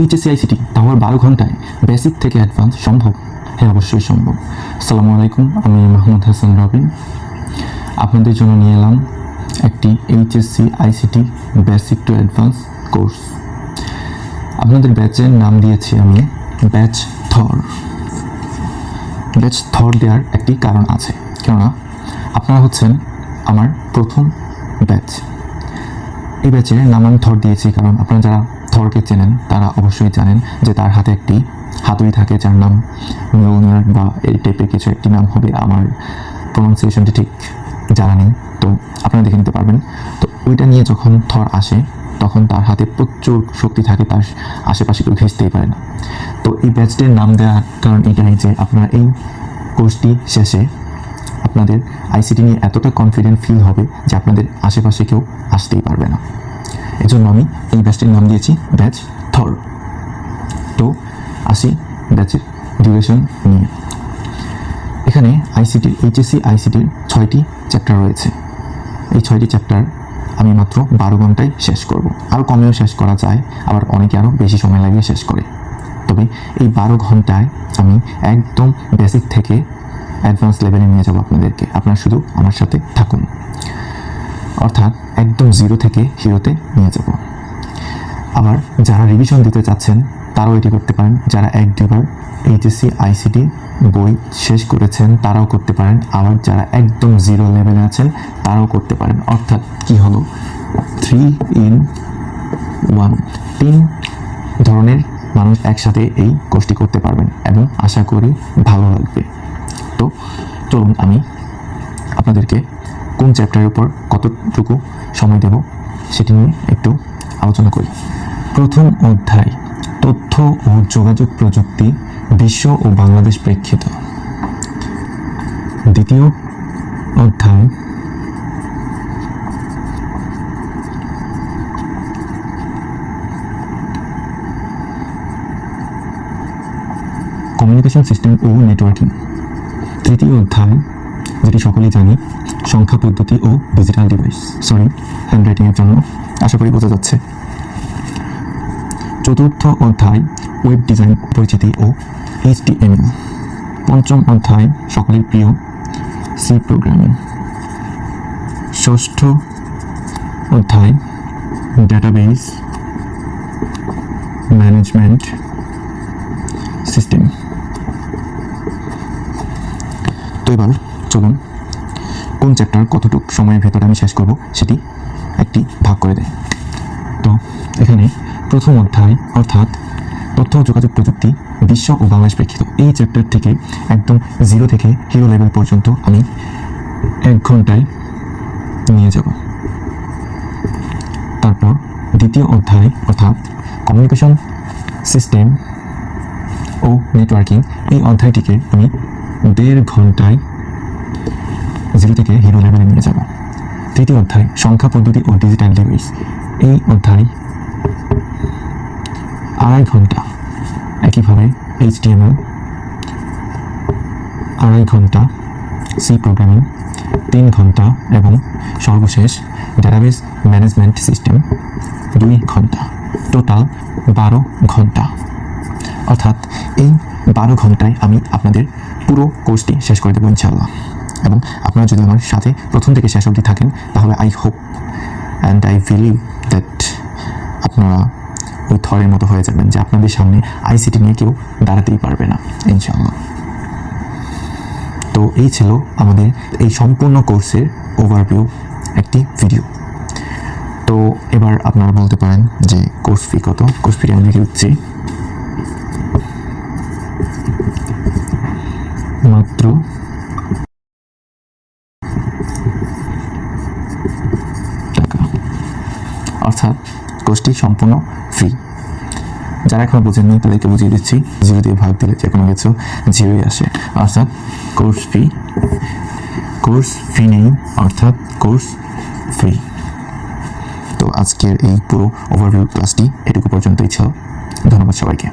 HSC, ICT, তাও বারো ঘন্টায় বেসিক থেকে অ্যাডভান্স সম্ভব? হ্যাঁ অবশ্যই সম্ভব। আসসালামু আলাইকুম, আমি মাহমুদ হাসান রবিন। আপনাদের জন্য নিয়ে এলাম একটি HSC, ICT basic to advance course আপনাদের ব্যাচের নাম দিয়েছি আমি ব্যাচ থর। ব্যাচ থর দেওয়ার একটি কারণ আছে। কেননা আপনারা হচ্ছেন আমার প্রথম ব্যাচ। এই ব্যাচের নাম আমি থর দিয়েছি, কারণ আপনারা যারা থরকে চেনেন, তারা অবশ্যই জানেন যে তার হাতে একটি হাতুড়ি থাকে, যার নাম মিউনিয়ার বা এই টাইপের কিছু একটি নাম হবে। আমার প্রনাউন্সিয়েশনটি ঠিক জানা নেই, তো আপনারা দেখে নিতে পারবেন। তো ওইটা নিয়ে যখন থর আসে, তখন তার হাতে প্রচুর শক্তি থাকে, তার আশেপাশে কেউ ঘেঁচতেই পারে না। তো এই ব্যাচটির নাম দেওয়ার কারণ এটাই যে আপনারা এই কোর্সটি শেষে আপনাদের আইসিটি নিয়ে এতটা কনফিডেন্ট ফিল হবে যে আপনাদের আশেপাশে কেউ আসতেই পারবে না। এজন্য আমি এই ব্যাচটির নাম দিয়েছি ব্যাচ থর তো আসি ব্যাচের ডিউরেশন নিয়ে। এখানে আইসিটির এইচএসসি আইসিটির ছয়টি চ্যাপ্টার রয়েছে। এই ছয়টি চ্যাপ্টার আমি মাত্র বারো ঘন্টায় শেষ করব। আরও কমেও শেষ করা যায়, আবার অনেকে আরও বেশি সময় লাগিয়ে শেষ করে। তবে এই বারো ঘন্টায় আমি একদম বেসিক থেকে অ্যাডভান্স লেভেলে নিয়ে যাব আপনাদেরকে। আপনারা শুধু আমার সাথে থাকুন। অর্থাৎ একদম জিরো থেকে হিরোতে নিয়ে যাব। আবার যারা রিভিশন দিতে চাচ্ছেন, তারাও এটি করতে পারেন। যারা এক দুবার এইচএসসি আইসিটি বই শেষ করেছেন, তারাও করতে পারেন। আবার যারা একদম জিরো লেভেলে আছেন, তারাও করতে পারেন। অর্থাৎ কি হলো? থ্রি ইন ওয়ান তিন ধরনের মানুষ একসাথে এই কোর্সটি করতে পারবেন এবং আশা করি ভালো লাগবে। তো চলুন আমি আপনাদেরকে কোন চ্যাপ্টারের উপর কতটুকু সময় দেব সেটি নিয়ে একটু আলোচনা করি। প্রথম অধ্যায়, তথ্য ও যোগাযোগ প্রযুক্তি, বিশ্ব ও বাংলাদেশ প্রেক্ষিত। দ্বিতীয় অধ্যায় কমিউনিকেশন সিস্টেম ও নেটওয়ার্কিং তৃতীয় অধ্যায়, যেটি সকলেই জানি, সংখ্যা, পদ্ধতি ও ডিজিটাল ডিভাইস সরি হ্যান্ডরাইটিংয়ের জন্য আশা করি বোঝা যাচ্ছে। চতুর্থ অধ্যায় ওয়েব ডিজাইন পরিচিতি ও এইচটিএমএল পঞ্চম অধ্যায়, সকলের প্রিয় সি প্রোগ্রামিং ষষ্ঠ অধ্যায় ডেটাবেস ম্যানেজমেন্ট সিস্টেম তো এবার চলুন, কোন চ্যাপ্টার কতটুকু সময়ের ভেতরে আমি শেষ করব সেটি একটি ভাগ করে দেয় তো এখানে প্রথম অধ্যায় অর্থাৎ তথ্য যোগাযোগ প্রযুক্তি, বিশ্ব ও বাংলাদেশ প্রেক্ষিত এই চ্যাপ্টার থেকে একদম জিরো থেকে হিরো লেভেল পর্যন্ত আমি এক ঘন্টায় নিয়ে যাব। তারপর দ্বিতীয় অধ্যায় অর্থাৎ কমিউনিকেশন সিস্টেম ও নেটওয়ার্কিং এই অধ্যায়টিকে আমি দেড় ঘন্টায় জিরো থেকে হিরো লেভেলে নিয়ে যাব। তৃতীয় অধ্যায়, সংখ্যা, পদ্ধতি ও ডিজিটাল ডিভাইস এই অধ্যায় আড়াই ঘণ্টা। একইভাবে এইচটিএমএল আড়াই ঘণ্টা। সি প্রোগ্রামিং তিন ঘণ্টা এবং সর্বশেষ ডেটাবেস ম্যানেজমেন্ট সিস্টেম দুই ঘণ্টা। টোটাল বারো ঘণ্টা। অর্থাৎ এই বারো ঘন্টায় আমি আপনাদের পুরো কোর্সটি শেষ করে দেবো ইনশাল্লাহ এবং আপনারা যদি আমার সাথে প্রথম থেকে শেষ অবধি থাকেন, তাহলে I hope and I believe that আপনারা ওই থরের মতো হয়ে যাবেন যে আপনাদের সামনে আইসিটি নিয়ে কেউ দাঁড়াতেই পারবে না ইনশাল্লাহ তো এই ছিল আমাদের এই সম্পূর্ণ কোর্সের ওভারভিউ একটি ভিডিও তো এবার আপনারা বলতে পারেন যে কোর্স ফি কত? কোর্স ফি আমি দিচ্ছি। টাকা অর্থাৎ কোর্সটি সম্পূর্ণ ফ্রি যারা এখনও বোঝেননি, তাদেরকে বুঝিয়ে দিচ্ছি, জিরো দিয়ে ভাগ দিলে যে কোনো কিছু জিরোই আসে। অর্থাৎ কোর্স ফি কোর্স ফি নেই অর্থাৎ কোর্স ফ্রি তো আজকের এই পুরো ওভারভিউ ক্লাসটি এটুকু পর্যন্তই ছিল। ধন্যবাদ সবাইকে।